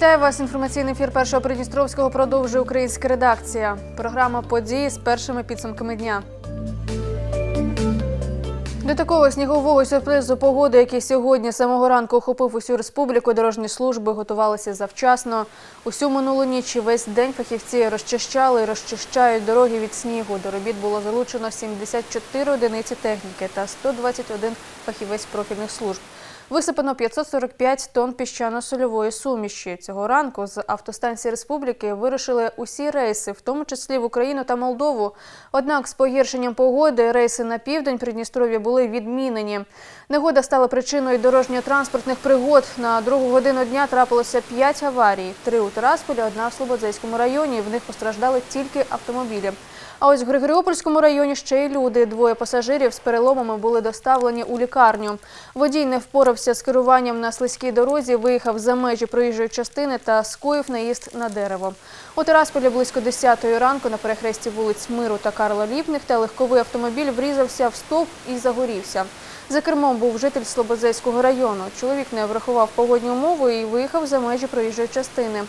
Вітаю вас. Інформаційний ефір першого Придністровського продовжує українська редакція. Програма події з першими підсумками дня. До такого снігового сюрпризу погоди, який сьогодні самого ранку охопив усю республіку, дорожні служби готувалися завчасно. Усю минулу ніч і весь день фахівці розчищали і розчищають дороги від снігу. До робіт було залучено 74 одиниці техніки та 121 фахівець профільних служб. Висипано 545 тонн піщано-сольової суміші. Цього ранку з автостанції республіки вирушили усі рейси, в тому числі в Україну та Молдову. Однак з погіршенням погоди рейси на південь Придністров'я були відмінені. Негода стала причиною дорожньо-транспортних пригод. На другу годину дня трапилося 5 аварій. Три у Тарасполі, одна в Слободзейському районі. В них постраждали тільки автомобілі. А ось в Григоріопольському районі ще й люди. Двоє пасажирів з переломами були доставлені у лікарню. Водій не впорався з керуванням на слизькій дорозі, виїхав за межі проїжджої частини та скоїв наїзд на дерево. У Тарасполі близько 10-ї ранку на перехресті вулиць Миру та Карла Ліпних та легковий автомобіль врізався в стовп і загорівся. За кермом був житель Слободзейського району. Чоловік не врахував погодні умови і виїхав за межі проїжджої частини.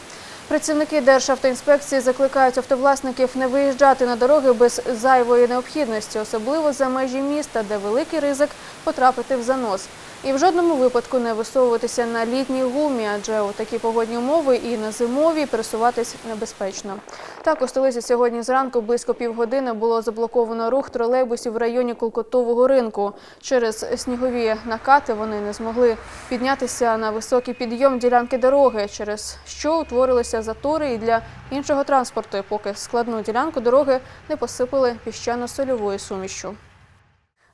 Працівники Державтоінспекції закликають автовласників не виїжджати на дороги без зайвої необхідності, особливо за межі міста, де великий ризик потрапити в занос. І в жодному випадку не висовуватися на літній гумі, адже у такі погодні умови і на зимовій пересуватись небезпечно. Так, у столиці сьогодні зранку близько півгодини було заблоковано рух тролейбусів в районі Кулкотового ринку. Через снігові накати вони не змогли піднятися на високий підйом ділянки дороги, через що утворилися затори і для іншого транспорту, поки складну ділянку дороги не посипали піщано-сольовою сумішю.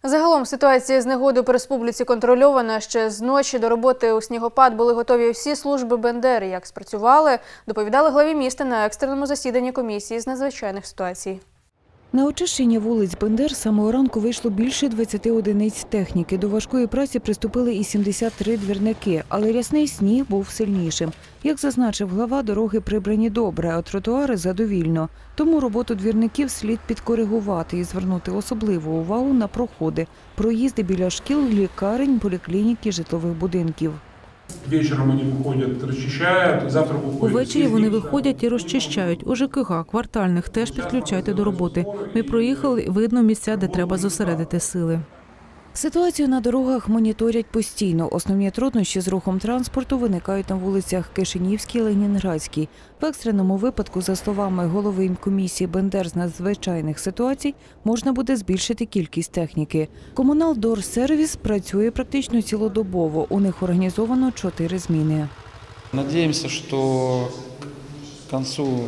Загалом ситуація з негодою по республіці контрольована. Ще з ночі до роботи у снігопад були готові всі служби Бендери. Як спрацювали, доповідали главі міста на екстреному засіданні комісії з надзвичайних ситуацій. На очищення вулиць Бендер самого ранку вийшло більше 20 одиниць техніки. До важкої праці приступили і 73 двірники, але рясний сніг був сильнішим. Як зазначив глава, дороги прибрані добре, а тротуари задовільно. Тому роботу двірників слід підкоригувати і звернути особливу увагу на проходи, проїзди біля шкіл, лікарень, поліклініки, житлових будинків. Вечером они выходят, расчищают, завтра выходят. Увечері вони съездить. виходять і розчищають. У ЖКГ, квартальних теж підключайте до роботи. Ми проїхали, видно місця, де треба зосередити сили. Ситуацію на дорогах моніторять постійно. Основні труднощі з рухом транспорту виникають на вулицях Кишинівській, Ленінградській. В екстреному випадку, за словами голови комісії Бендер з надзвичайних ситуацій, можна буде збільшити кількість техніки. Комунал Дорсервіс працює практично цілодобово. У них організовано чотири зміни. Надеемся, что к концу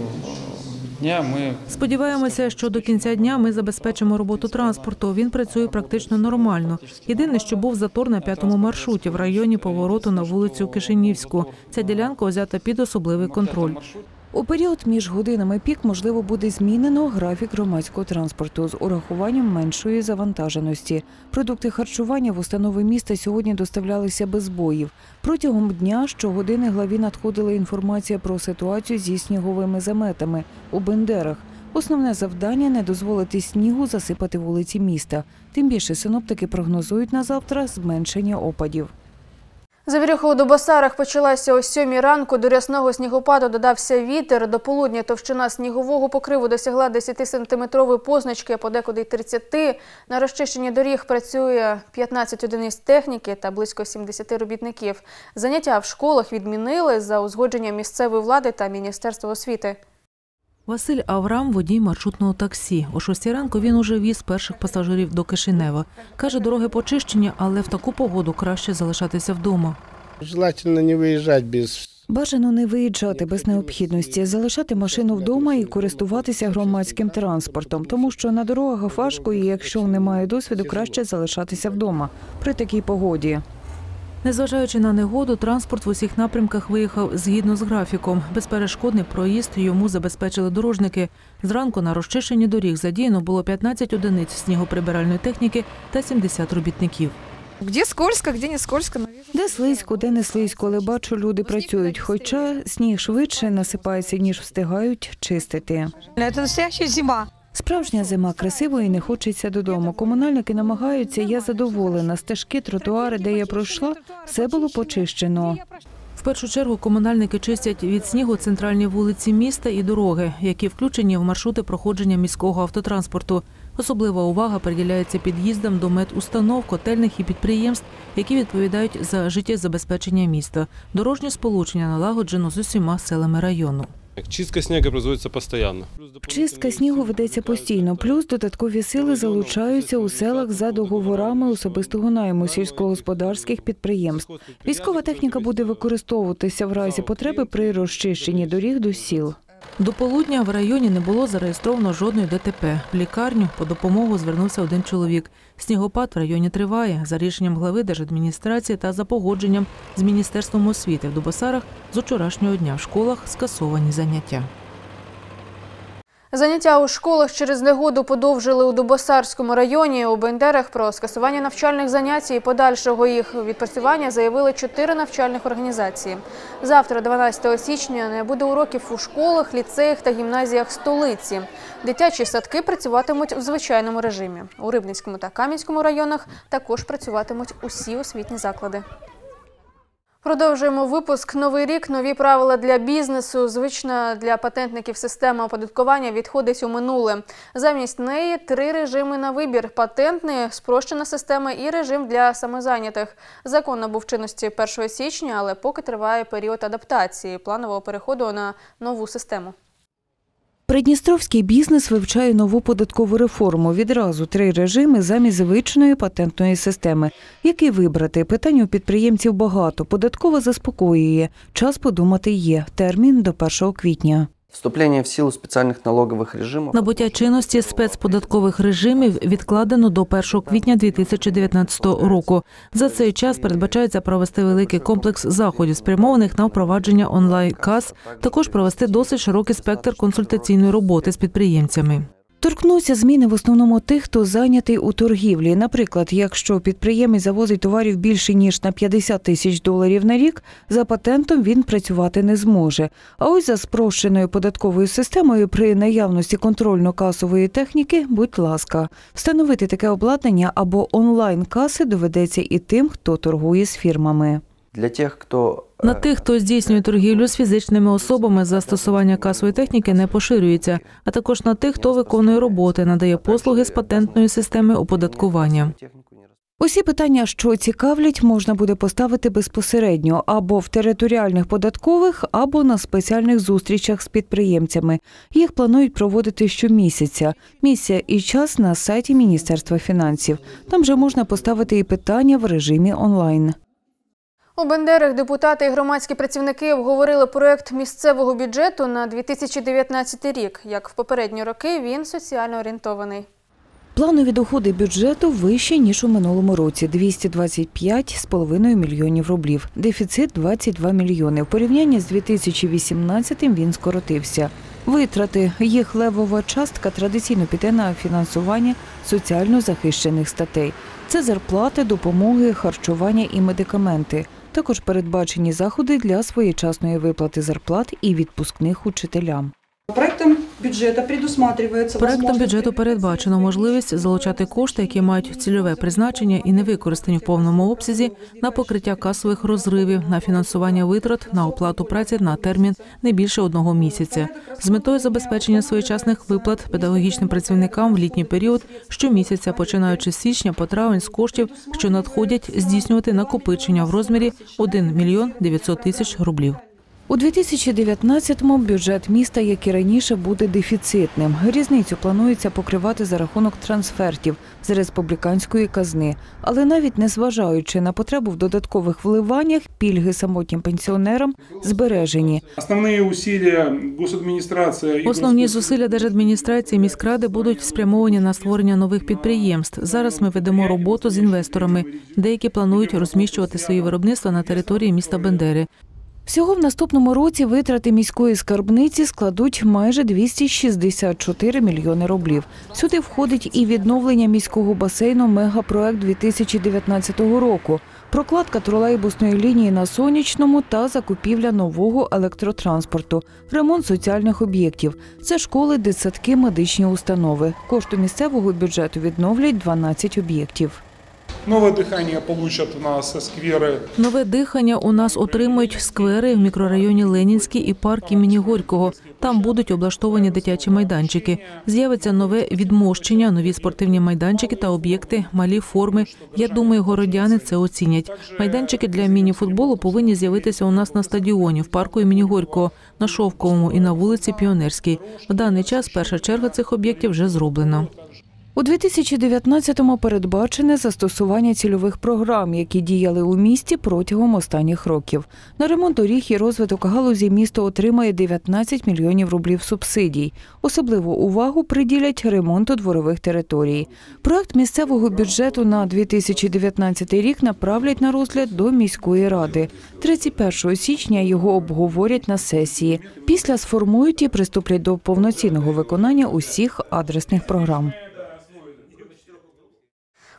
дня ми Сподіваємося, що до кінця дня ми забезпечимо роботу транспорту. Він працює практично нормально. Єдине, що був затор на п'ятому маршруті в районі повороту на вулицю Кишинівську. Ця ділянка взята під особливий контроль. У період між годинами пік можливо буде змінено графік громадського транспорту з урахуванням меншої завантаженості. Продукти харчування в установи міста сьогодні доставлялися без збоїв. Протягом дня щогодини главі надходила інформація про ситуацію зі сніговими заметами у Бендерах. Основне завдання не дозволити снігу засипати вулиці міста. Тим більше синоптики прогнозують на завтра зменшення опадів. Завірюха у Дубосарах почалася о сьомій ранку. До рясного снігопаду додався вітер. До полудня товщина снігового покриву досягла 10-сантиметрової позначки, подекуди й 30. На розчищенні доріг працює 15 одиниць техніки та близько 70 робітників. Заняття в школах відмінили за узгодження місцевої влади та Міністерства освіти. Василь Аврам, водій маршрутного таксі. О шостій ранку він уже віз перших пасажирів до Кишинева. Каже, дороги почищені, але в таку погоду краще залишатися вдома. Желательно не выезжать без Бажано не виїжджати без необхідності, залишати машину вдома і користуватися громадським транспортом, тому що на дорогах важко, і якщо немає досвіду, краще залишатися вдома при такій погоді. Незважаючи на негоду, транспорт в усіх напрямках виїхав згідно з графіком. Безперешкодний проїзд йому забезпечили дорожники. Зранку на розчищенні доріг задіяно було 15 одиниць снігоприбиральної техніки та 70 робітників. Где скользко, где не скользко. Де слизько, де не слизько, але бачу, люди працюють. Хоча сніг швидше насипається, ніж встигають чистити. Это настоящая зима. Справжня зима красиво і не хочеться додому. Комунальники намагаються. Я задоволена. Стежки, тротуари, де я пройшла, все було почищено. В першу чергу комунальники чистять від снігу центральні вулиці міста і дороги, які включені в маршрути проходження міського автотранспорту. Особлива увага приділяється під'їздам до медустанов, котельних і підприємств, які відповідають за життєзабезпечення міста. Дорожнє сполучення налагоджено з усіма селами району. Чистка снігу производится постоянно. Чистка снігу ведеться постійно. Плюс додаткові сили залучаються у селах за договорами особистого найму сільськогосподарських підприємств. Військова техніка буде використовуватися в разі потреби при розчищенні доріг до сіл. До полудня в районі не було зареєстровано жодної ДТП. В лікарню по допомогу звернувся один чоловік. Снігопад в районі триває. За рішенням глави держадміністрації та за погодженням з Міністерством освіти в Дубосарах з учорашнього дня в школах скасовані заняття. Заняття у школах через негоду подовжили у Дубосарському районі. У Бендерах про скасування навчальних занять і подальшого їх відпрацювання заявили чотири навчальних організації. Завтра, 12 січня, не буде уроків у школах, ліцеях та гімназіях столиці. Дитячі садки працюватимуть в звичайному режимі. У Рибницькому та Кам'янському районах також працюватимуть усі освітні заклади. Продовжуємо випуск. Новий рік, нові правила для бізнесу. Звична для патентників система оподаткування відходить у минуле. Замість неї три режими на вибір: патентний, спрощена система і режим для самозайнятих. Закон набув чинності 1 січня, але поки триває період адаптації планового переходу на нову систему. Придністровський бізнес вивчає нову податкову реформу. Відразу три режими замість звичної патентної системи. Який вибрати? Питань у підприємців багато. Податкова заспокоює. Час подумати є. Термін до 1 квітня. Вступление в силу спеціальних налогових режимів Набуття чинності спецподаткових режимів відкладено до 1 квітня 2019 року. За цей час передбачається провести великий комплекс заходів, спрямованих на впровадження онлайн-кас, також провести досить широкий спектр консультаційної роботи з підприємцями. Торкнуться зміни в основному тих, хто зайнятий у торгівлі. Наприклад, якщо підприємець завозить товарів більше ніж на 50 тисяч доларів на рік, за патентом він працювати не зможе. А ось за спрощеною податковою системою при наявності контрольно-касової техніки, будь ласка, встановити таке обладнання або онлайн-каси доведеться і тим, хто торгує з фірмами. Для тех, кто э, На тих, хто здійснює торгівлю з фізичними особами, застосування касової техніки не поширюється, а також на тих, хто виконує роботи, надає послуги з патентної системи оподаткування. Усі питання, що цікавлять, можна буде поставити безпосередньо або в територіальних податкових, або на спеціальних зустрічах з підприємцями. Їх планують проводити щомісяця. Місця і час на сайті Міністерства фінансів. Там же можна поставити і питання в режимі онлайн. У Бендерах депутати і громадські працівники обговорили проект місцевого бюджету на 2019 рік. Як в попередні роки, він соціально орієнтований. Планові доходи бюджету вищі, ніж у минулому році – 225,5 мільйонів рублів. Дефіцит – 22 мільйони. В порівнянні з 2018 він скоротився. Витрати їх левова частка традиційно піде на фінансування соціально захищених статей. Це зарплати, допомоги, харчування і медикаменти. Також передбачені заходи для своєчасної виплати зарплат і відпускних учителям. Проектом бюджета предусматривается Проектом бюджету передбачено можливість залучати кошти, які мають цільове призначення і не використані в повному обсязі на покриття касових розривів, на фінансування витрат на оплату праці на термін не більше одного місяця, з метою забезпечення своєчасних виплат педагогічним працівникам в літній період щомісяця, починаючи з січня по травень з коштів, що надходять, здійснювати накопичення в розмірі 1 мільйон 900 тисяч рублів. У 2019-му бюджет міста, як і раніше, буде дефіцитним. Різницю планується покривати за рахунок трансфертів з республіканської казни. Але навіть незважаючи на потребу в додаткових вливаннях, пільги самотнім пенсіонерам збережені. Основные усилия госадминистрация Основні зусилля держадміністрації міськради будуть спрямовані на створення нових підприємств. Зараз ми ведемо роботу з інвесторами. Деякі планують розміщувати свої виробництва на території міста Бендери. Всього в наступному році витрати міської скарбниці складуть майже 264 мільйони рублів. Сюди входить і відновлення міського басейну «Мегапроект» 2019 року, прокладка тролейбусної лінії на сонячному та закупівля нового електротранспорту, ремонт соціальних об'єктів. Це школи, дитсадки, медичні установи. Кошту місцевого бюджету відновлять 12 об'єктів. Новое дыхание получат у нас скверы Нове дихання у нас отримують сквери в мікрорайоні Ленінський і парк імені Горького. Там будуть облаштовані дитячі майданчики. З'явиться нове відмощення, нові спортивні майданчики та об'єкти, малі форми. Я думаю, городяни це оцінять. Майданчики для міні-футболу повинні з'явитися у нас на стадіоні в парку імені Горького, на Шовковому і на вулиці Піонерській. В даний час перша черга цих об'єктів вже зроблена. У 2019-му передбачене застосування цільових програм, які діяли у місті протягом останніх років. На ремонт доріг і розвиток галузі місто отримає 19 мільйонів рублів субсидій. Особливу увагу приділять ремонту дворових територій. Проект місцевого бюджету на 2019 рік направлять на розгляд до міської ради. 31 січня його обговорять на сесії. Після сформують і приступлять до повноцінного виконання усіх адресних програм.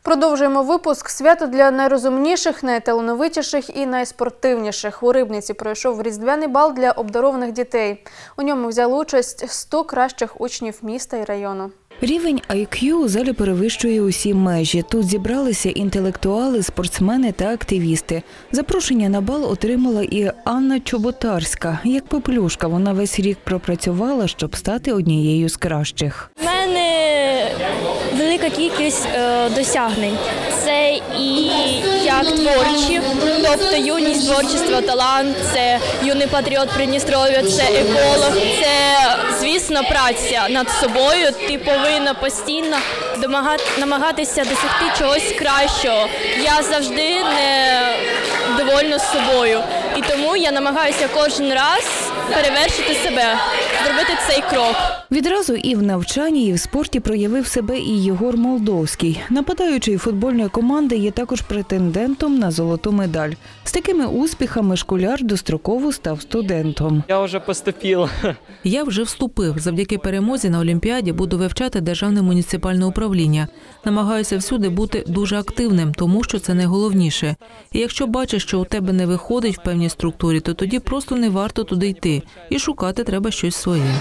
Продовжуємо випуск. Свято для найрозумніших, найталановитіших і найспортивніших. У Рибниці пройшов різдвяний бал для обдарованих дітей. У ньому взяли участь 100 кращих учнів міста і району. Рівень IQ у залі перевищує усі межі. Тут зібралися інтелектуали, спортсмени та активісти. Запрошення на бал отримала і Анна Чоботарська. Як попелюшка, вона весь рік пропрацювала, щоб стати однією з кращих. У мене велика кількість е, досягнень. Це і як творчі, тобто юність, творчество, талант, це юний патріот Придністров'я, це еколог, це, звісно, праця над собою. Ти повинна постійно намагатися досягти чогось кращого. Я завжди не довольна собою. І тому я намагаюся кожен раз перевершити себе, зробити цей крок. Відразу і в навчанні, і в спорті проявив себе і Єгор Молдовський. Нападаючий футбольної команди є також претендентом на золоту медаль. З такими успіхами школяр достроково став студентом. Я вже поступив. Я вже вступив. Завдяки перемозі на Олімпіаді буду вивчати державне муніципальне управління. Намагаюся всюди бути дуже активним, тому що це найголовніше. І якщо бачиш, що у тебе не виходить в певній структурі, то тоді просто не варто туди йти. І шукати треба щось своє.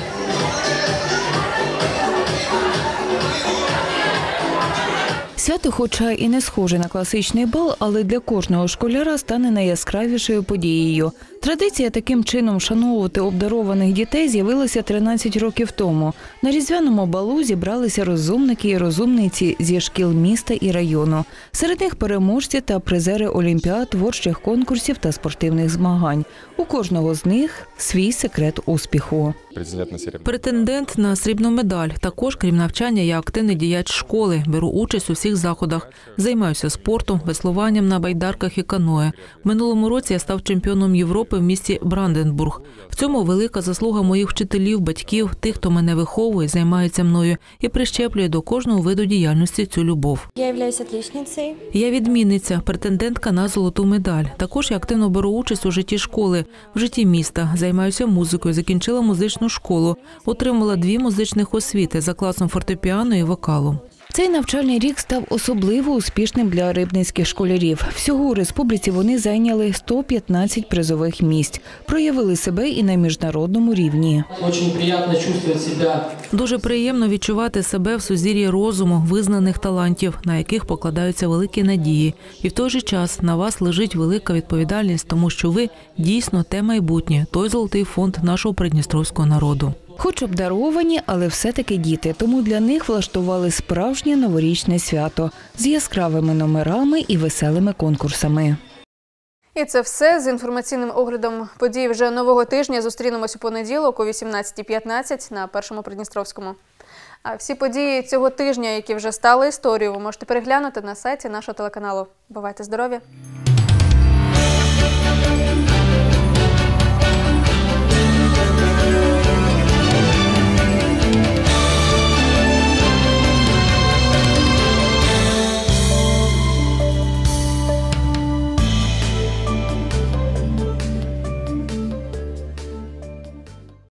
Свято, хоча і не схоже на класичний бал, але для кожного школяра стане найяскравішою подією. Традиція таким чином вшановувати обдарованих дітей з'явилася 13 років тому. На різдвяному балу зібралися розумники і розумниці зі шкіл міста і району. Серед них переможці та призери олімпіад, творчих конкурсів та спортивних змагань. У кожного з них свій секрет успіху. Претендент на срібну медаль. Також, крім навчання, я активний діяч школи. Беру участь у всіх заходах. Займаюся спортом, веслуванням на байдарках і каное. В минулому році я став чемпіоном Європи в місті Бранденбург. В цьому велика заслуга моїх вчителів, батьків, тих, хто мене виховує, займається мною і прищеплює до кожного виду діяльності цю любов. Я являюсь отличницей. Я відмінниця, претендентка на золоту медаль. Також я активно беру участь у житті школи, в житті міста. Займаюся музикою, закінчила музичну школу, отримала дві музичних освіти за класом фортепіано і вокалу. Цей навчальний рік став особливо успішним для рибницьких школярів. Всього у республіці вони зайняли 115 призових місць, проявили себе і на міжнародному рівні. Дуже приємно чувствувати себе. Дуже приємно відчувати себе в сузір'ї розуму, визнаних талантів, на яких покладаються великі надії. І в той же час на вас лежить велика відповідальність, тому що ви дійсно те майбутнє, той золотий фонд нашого придністровського народу. Хоч обдаровані, але все-таки діти, тому для них влаштували справжнє новорічне свято з яскравими номерами і веселими конкурсами. І це все з інформаційним оглядом подій вже нового тижня. Зустрінемось у понеділок о 18.15 на першому Придністровському. А всі події цього тижня, які вже стали історією, ви можете переглянути на сайті нашого телеканалу. Бувайте здорові!